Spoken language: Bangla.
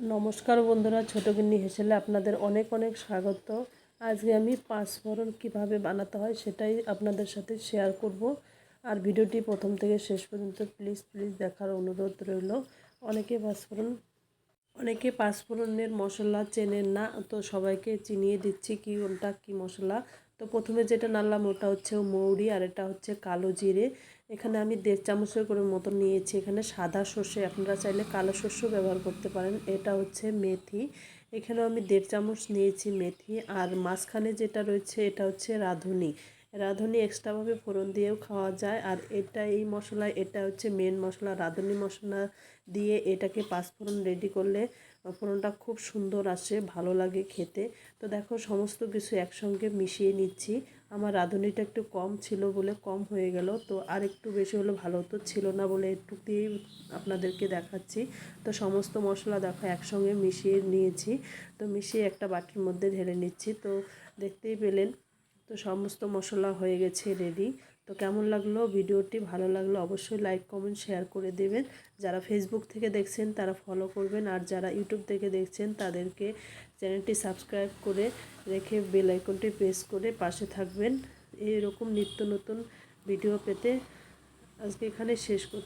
নমস্কার বন্ধুরা, ছোটো গিন্নি হেসেলে আপনাদের অনেক অনেক স্বাগত। আজকে আমি পাঁচফোড়ন কীভাবে বানাতে হয় সেটাই আপনাদের সাথে শেয়ার করব। আর ভিডিওটি প্রথম থেকে শেষ পর্যন্ত প্লিজ প্লিজ দেখার অনুরোধ রইল। অনেকে পাঁচফোড়ন অনেকে পাঁচফোড়নের মশলা চেনেন না, তো সবাইকে চিনিয়ে দিচ্ছি কি কোনটা কি মশলা। তো প্রথমে যেটা নাড়লাম ওটা হচ্ছে মৌরি আর এটা হচ্ছে কালো জিরে। এখানে আমি দেড় চামচের করে মতো নিয়েছি। এখানে সাদা সর্ষে, আপনারা চাইলে কালো শস্য ব্যবহার করতে পারেন। এটা হচ্ছে মেথি। এখানেও আমি দেড় চামচ নিয়েছি মেথি। আর মাঝখানে যেটা রয়েছে, এটা হচ্ছে রাঁধুনি। রাঁধুনি এক্সট্রাভাবে ফোড়ন দিয়েও খাওয়া যায়। আর এটা এই মশলা এটা হচ্ছে মেন মশলা, রাঁধুনি মশলা দিয়ে এটাকে পাঁচফোড়ন রেডি করলে ফোড়নটা খুব সুন্দর আসে, ভালো লাগে খেতে। তো দেখো, সমস্ত কিছু একসঙ্গে মিশিয়ে নিচ্ছি। আমার রাঁধুনিটা একটু কম ছিল বলে কম হয়ে গেল। তো আর একটু বেশি হলে ভালো হতো, ছিল না বলে একটু দিয়েই আপনাদেরকে দেখাচ্ছি। তো সমস্ত মশলা দেখো, একসঙ্গে মিশিয়ে নিয়েছি। তো মিশিয়ে একটা বাটির মধ্যে ঢেলে নিচ্ছি। তো দেখতেই পেলেন তো সমস্ত মশলা হয়ে গেছে রেডি তো কেমন লাগল ভিডিওটি? ভালো লাগল অবশ্যই লাইক কমেন্ট শেয়ার করে দেবেন। যারা ফেসবুক থেকে দেখছেন, তারা ফলো করবেন। আর যারা ইউটিউব থেকে দেখছেন, তাদেরকে চ্যানেলটি সাবস্ক্রাইব করে রেখে বেল আইকনটি প্রেস করে পাশে থাকবেন। এইরকম নিত্য নতুন ভিডিও পেতে আজকে এখানে শেষ করতে